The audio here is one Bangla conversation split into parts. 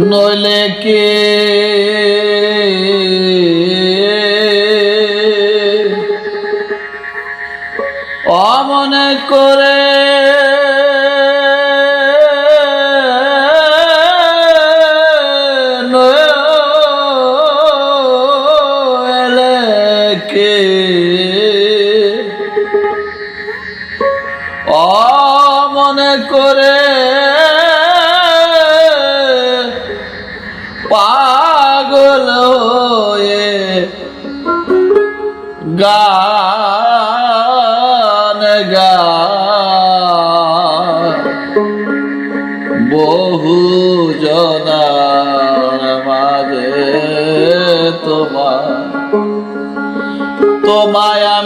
নইলে কে করে। অমনে করে পাগল হয়ে গান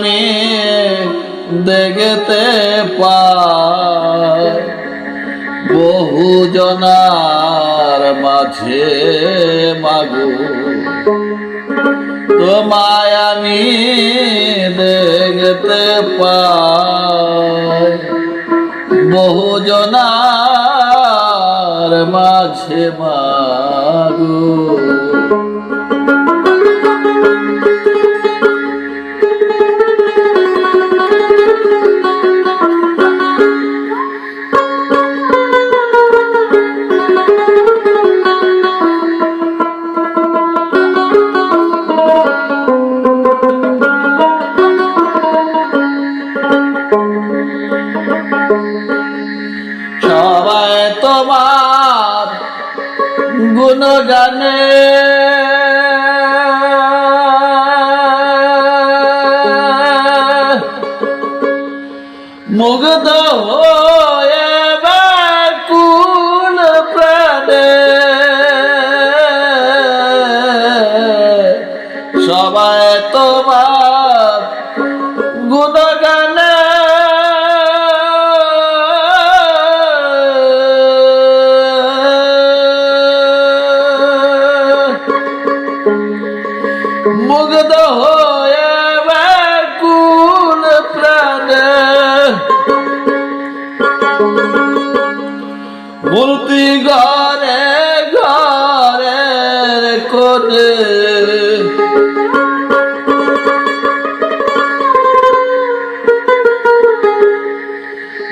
আমি দেখতে পাই বহু জনার মাঝে মাগো। তোমায় আমি দেখতে পাই। বহু জনার মাঝে মাগো। mogador মূর্তি ঘরে ঘরে কোনে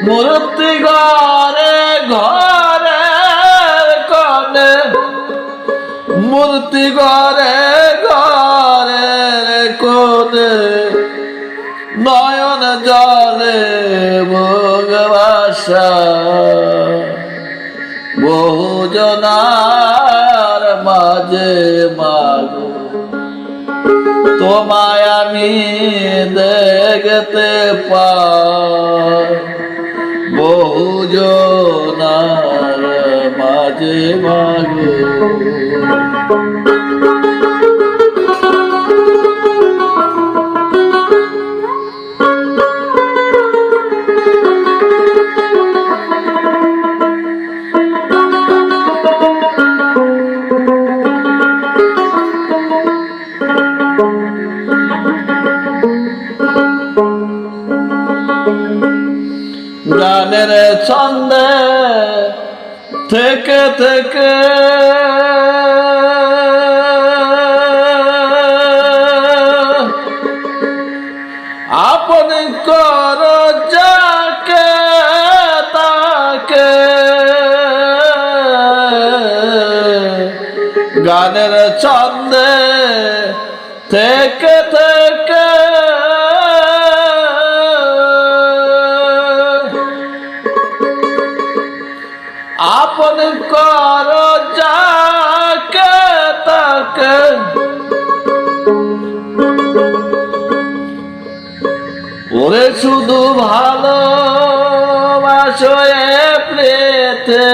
মূর্তি ঘরে ঘরে কনে মূর্তি ঘরে ঘরে কোনে নয়ন জলে ভোগবাসা বহু জনার মাঝে মাগো। তোমায় আমি দেখতে পাই। মাঝে মাগো। গানের ছন্দে থেকে থেকে। আপন কর যাকে তাকে। গানের ছন্দে থেকে তাকে ওরে শুধু ভালো প্রেতে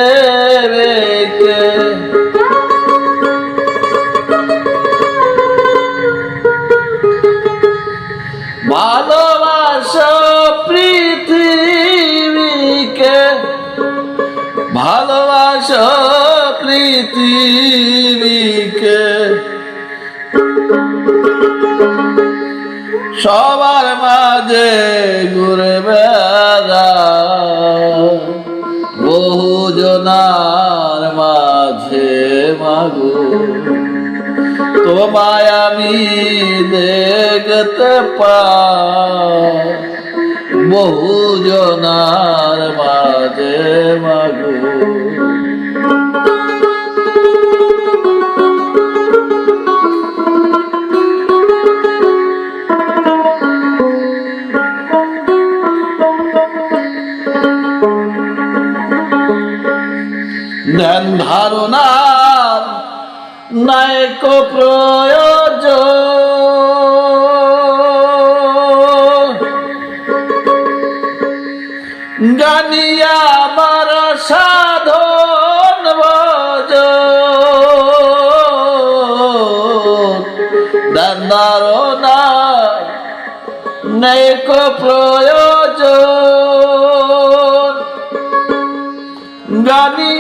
ভালোবাসো তোমায় আমি দেখতে পাই বহু জনার মাঝে মাগো। ধারণার নায়ক প্রয়োজন। গানিয়া আমার সাধন ভজ ধ্যান ধারণার নায়ক প্রয়োজন। গানিয়া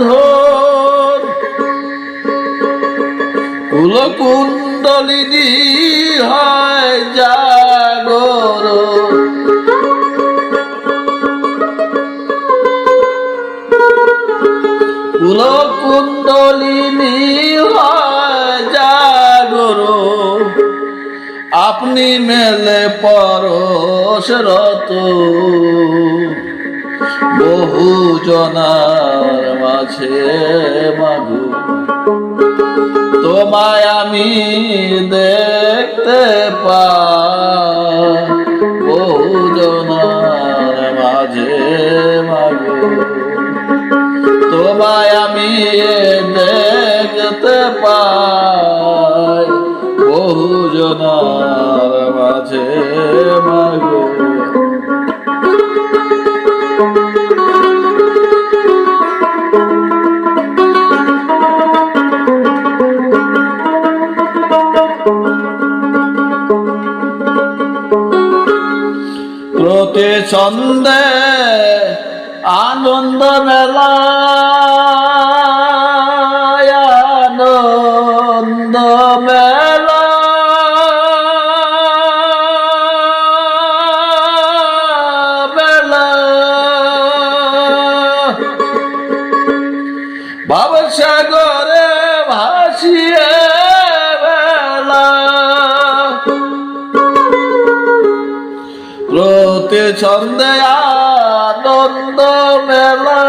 সাধন কুলকুণ্ডলিনী হয় জাগর। কুলকুণ্ডলিনী হয় জাগর। আপনি মেলে পরশরত বহু জনার মাঝে মাগু তোমায় আমি দেখতে বহু মাঝে মাগু তোমায় আমি দেখতে পাই। বহুজনার মাঝে ছন্দে আনন্দ মেলা প্রতি ছন্দে আনন্দ মেলা।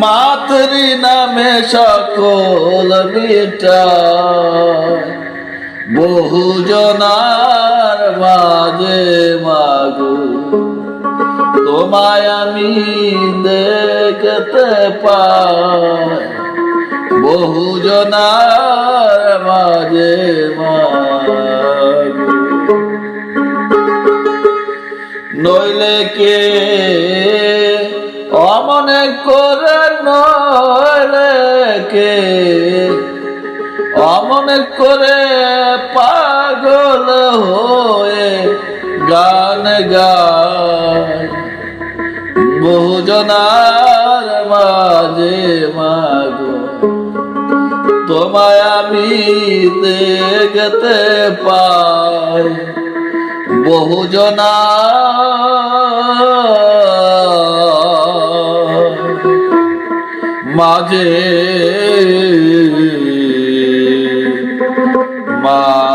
মাতৃ নামে সকল বিটা বহু জনার মাঝে মাগু। তোমায় আমি দেখতে পাই। বহু জনার মাঝে মাগো। নইলে কে? অমনে করে নইলে কে? অমনে করে পাগল হয়ে গান গায়। মাঝে মাগো, তোমায় আমি দেখতে পাই। বহুজনা মাঝে মা